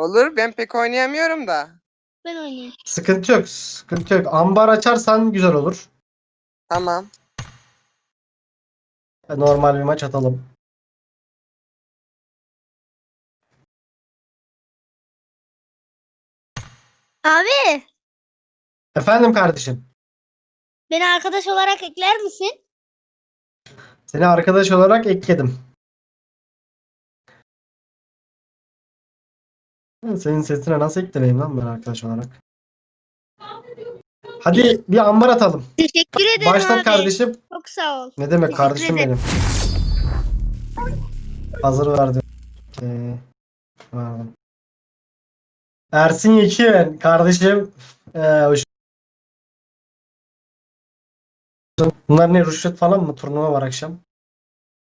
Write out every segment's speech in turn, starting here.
Olur ben pek oynayamıyorum da. Ben oynayayım. Sıkıntı yok. Sıkıntı yok. Ambar açarsan güzel olur. Tamam. Normal bir maç atalım. Abi Efendim kardeşim. beni arkadaş olarak ekler misin? Seni arkadaş olarak ekledim. Senin sesine nasıl eklemeyeyim lan ben arkadaş olarak? Hadi bir ambar atalım. Teşekkür ederim Başlat abi. kardeşim. Çok sağ ol. Ne demek Teşekkür kardeşim ederim. benim. Hazır verdim. Okey. Verdim. Ersin Yekin kardeşim. Ee, hoş- Bunlar ne rüşvet falan mı? Turnuva var akşam.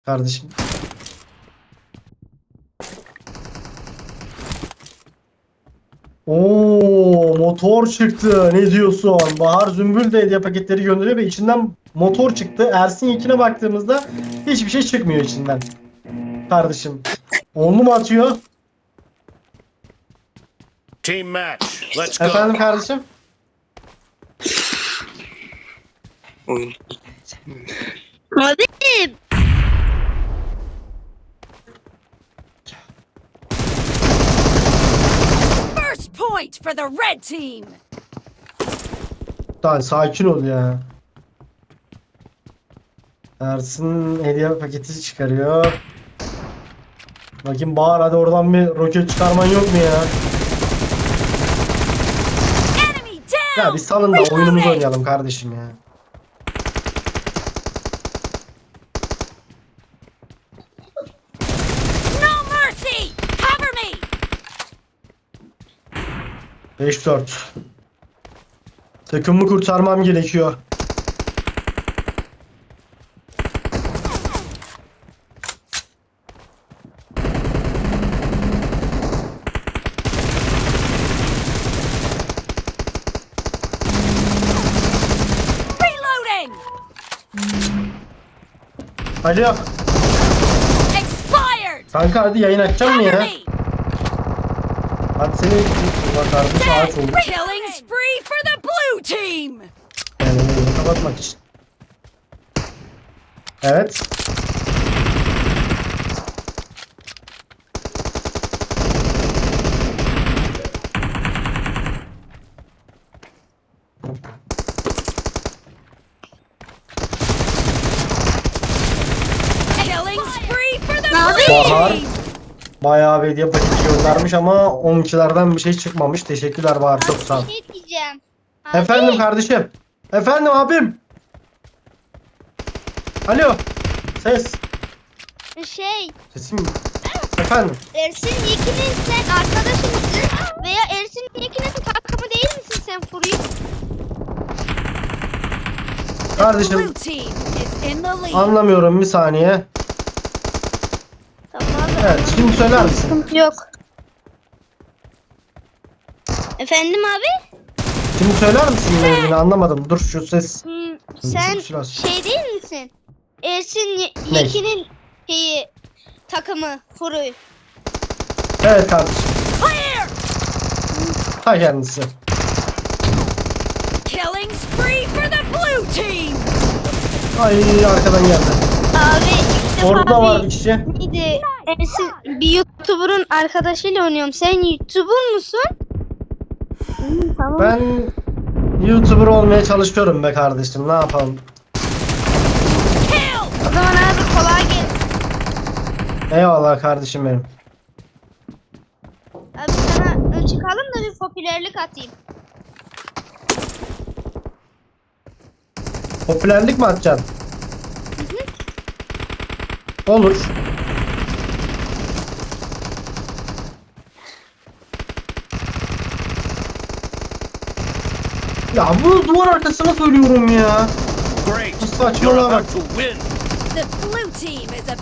Kardeşim. Oo motor çıktı. Ne diyorsun? Bahar Zümbül de hediye paketleri gönderiyor ve içinden motor çıktı. Ersin Yekin'e baktığımızda hiçbir şey çıkmıyor içinden. Kardeşim. Onlu mu atıyor? Team match. Let's go. Efendim kardeşim? Oyun. Abi point for the red team. Daha sakin ol ya. Ersin hediye paketi çıkarıyor. Bakayım Bahar hadi oradan bir roket çıkarman yok mu ya? Ya bir salın da oyunumuzu oynayalım kardeşim ya. 5-4. Takımı kurtarmam gerekiyor. Reloading. Alo. Expired. Kanka hadi yayın açacağım mı ya? Me. Seni Bak kardeşim ağaç oldu. Killing spree for the blue team. Yani yayını kapatmak için. Evet. Killing spree for the Abi. blue Bahar. Bayağı bir hediye paketi göndermiş ama 12'lerden bir şey çıkmamış. Teşekkürler Bahar çok sağ ol. bir şey diyeceğim. Abi, Efendim kardeşim. Efendim abim. Alo. Ses. Şey Sesim. Efendim. Ersin Yekin'in sen arkadaşı mısın? Veya Ersin Yekin'in takımı değil misin sen Furu'yu? Kardeşim anlamıyorum bir saniye. Evet şimdi söyler misin? Sıkıntı yok. Efendim abi? Şimdi söyler misin mevzini anlamadım. Dur şu ses. Hmm, sen Biraz. şey değil misin? Ersin Ye- Ne? Yekin'in şeyi takımı Furu'yu. Evet kardeşim. Clear. Ta kendisi. Killing spree for the blue team. Ay arkadan geldi. Abi Orada var bir kişi. neydi? Ersin bir YouTuber'ın arkadaşıyla oynuyorum. Sen YouTuber musun? Tamam. Ben YouTuber olmaya çalışıyorum be kardeşim. Ne yapalım? O zaman abi kolay gelsin. Eyvallah kardeşim benim. Abi sana ön çıkalım da bir popülerlik atayım. Popülerlik mi atacaksın? Olur. Ya bu duvar arkasına söylüyorum ya. Great. Saçmalama You're bak. about to win. The blue team is